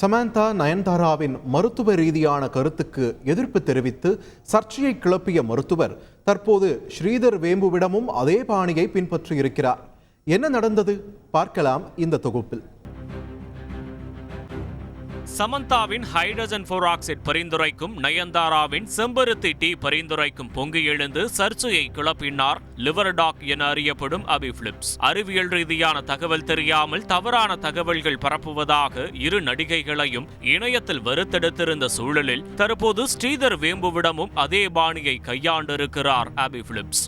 சமந்தா நயன்தாராவின் மருத்துவ ரீதியான கருத்துக்கு எதிர்ப்பு தெரிவித்து சர்ச்சையை கிளப்பிய மருத்துவர் தற்போது ஸ்ரீதர் வேம்புவிடமும் அதே பாணியை பின்பற்றியிருக்கிறார். என்ன நடந்தது? பார்க்கலாம் இந்த தொகுப்பில். சமந்தாவின் ஹைட்ரஜன் ஃபோராக்சைட் பரிந்துரைக்கும் நயன்தாராவின் செம்பருத்தி டீ பரிந்துரைக்கும் பொங்கி எழுந்து சர்ச்சையை கிளப்பினார் லிவர்டாக் என அறியப்படும் அபி பிலிப்ஸ் அறிவியல் ரீதியான தகவல் தெரியாமல் தவறான தகவல்கள் பரப்புவதாக இரு நடிகைகளையும் இணையத்தில் வருத்தெடுத்திருந்த சூழலில் தற்போது ஸ்ரீதர் வேம்புவிடமும் அதே பாணியை கையாண்டிருக்கிறார் அபி பிலிப்ஸ்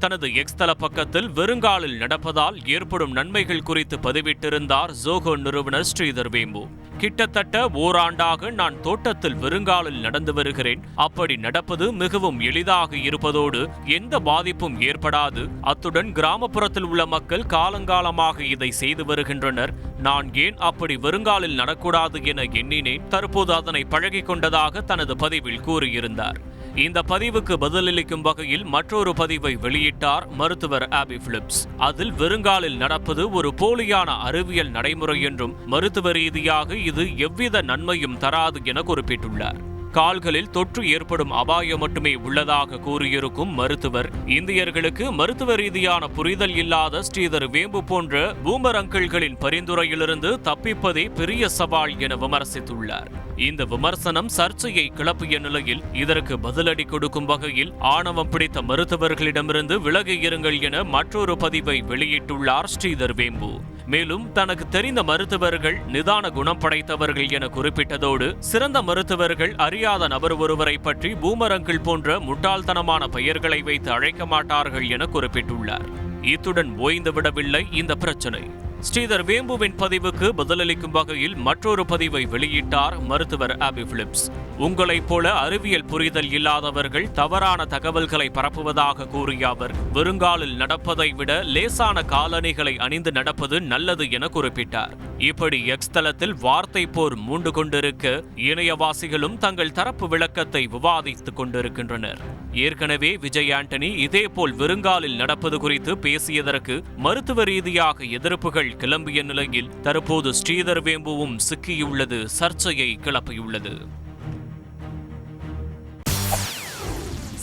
தனது எக்ஸ் தள பக்கத்தில் வெறுங்காலில் நடப்பதால் ஏற்படும் நன்மைகள் குறித்து பதிவிட்டிருந்தார் ஜோகோ நிறுவனர் ஸ்ரீதர் வேம்பு. கிட்டத்தட்ட ஓராண்டாக நான் தோட்டத்தில் வெறுங்காலில் நடந்து வருகிறேன். அப்படி நடப்பது மிகவும் எளிதாக இருப்பதோடு எந்த பாதிப்பும் ஏற்படாது. அத்துடன் கிராமப்புறத்தில் உள்ள மக்கள் காலங்காலமாக இதை செய்து வருகின்றனர். நான் ஏன் அப்படி வெறுங்காலில் நடக்கூடாது என எண்ணினேன். தற்போது அதனை பழகிக் கொண்டதாக தனது பதிவில் கூறியிருந்தார். இந்த பதிவுக்கு பதிலளிக்கும் வகையில் மற்றொரு பதிவை வெளியிட்டார் மருத்துவர் ஆபி பிலிப்ஸ். அதில் வெறுங்காலில் நடப்பது ஒரு போலியான அறிவியல் நடைமுறை என்றும் மருத்துவ ரீதியாக இது எவ்வித நன்மையும் தராது என குறிப்பிட்டுள்ளார். கால்களில் தொற்று ஏற்படும் அபாயம் மட்டுமே உள்ளதாக கூறியிருக்கும் மருத்துவர். இந்தியர்களுக்கு மருத்துவ ரீதியான புரிதல் இல்லாத ஸ்ரீதர் வேம்பு போன்ற பூமர் அங்கிள்களின் பரிந்துரையிலிருந்து தப்பிப்பதே பெரிய சவால் என விமர்சித்துள்ளார். இந்த விமர்சனம் சர்ச்சையை கிளப்பிய நிலையில் இதற்கு பதிலடி கொடுக்கும் வகையில் ஆணவம் பிடித்த மருத்துவர்களிடமிருந்து விலகி இருங்கள் என மற்றொரு பதிவை வெளியிட்டுள்ளார் ஸ்ரீதர் வேம்பு. மேலும் தனக்கு தெரிந்த மருத்துவர்கள் நிதான குணம் படைத்தவர்கள் என குறிப்பிட்டதோடு சிறந்த மருத்துவர்கள் அறியாத நபர் ஒருவரை பற்றி பூமரங்கள் போன்ற முட்டாள்தனமான பெயர்களை வைத்து அழைக்க மாட்டார்கள் என குறிப்பிட்டுள்ளார். இத்துடன் ஓய்ந்து விடவில்லை இந்த பிரச்சனை. ஸ்ரீதர் வேம்புவின் பதிவுக்கு பதிலளிக்கும் வகையில் மற்றொரு பதிவை வெளியிட்டார் மருத்துவர் ஆபி பிலிப்ஸ். உங்களைப் போல அறிவியல் புரிதல் இல்லாதவர்கள் தவறான தகவல்களை பரப்புவதாக கூறிய அவர் வெறுங்காலில் நடப்பதை விட லேசான காலணிகளை அணிந்து நடப்பது நல்லது என குறிப்பிட்டார். இப்படி எக்ஸ் தளத்தில் வார்த்தை போர் மூண்டு கொண்டிருக்க இணையவாசிகளும் தங்கள் தரப்பு விளக்கத்தை விவாதித்துக் கொண்டிருக்கின்றனர். ஏற்கனவே விஜய் ஆண்டனி இதேபோல் வெறுங்காலில் நடப்பது குறித்து பேசியதற்கு மருத்துவ ரீதியாக எதிர்ப்புகள் கிளம்பிய நிலையில் தற்போது ஸ்ரீதர் வேம்புவும் சிக்கியுள்ளது சர்ச்சையை கிளப்பியுள்ளது.